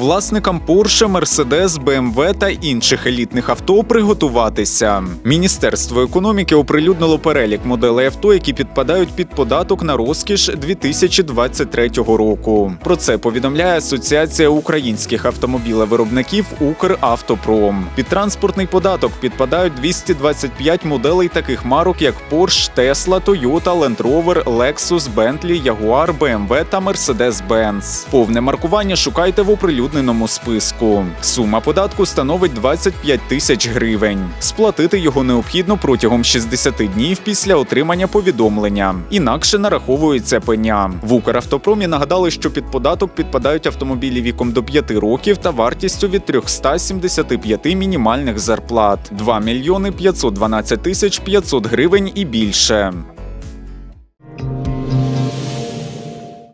власникам Porsche, Mercedes, BMW та інших елітних авто приготуватися. Міністерство економіки оприлюднило перелік моделей авто, які підпадають під податок на розкіш 2023 року. Про це повідомляє Асоціація українських автомобілевиробників Укравтопром. Під транспортний податок підпадають 225 моделей таких марок, як Porsche, Tesla, Toyota, Land Rover, Lexus, Bentley, Jaguar, BMW та Mercedes-Benz. Повне маркування шукайте в оприлюдненому списку. Сума податку становить 25 тисяч гривень. Сплатити його необхідно протягом 60 днів після отримання повідомлення. Інакше нараховується пеня. В Укравтопромі нагадали, що під податок підпадають автомобілі віком до 5 років та вартістю від 375 мінімальних зарплат 2 мільйони 512 тисяч 500 гривень і більше.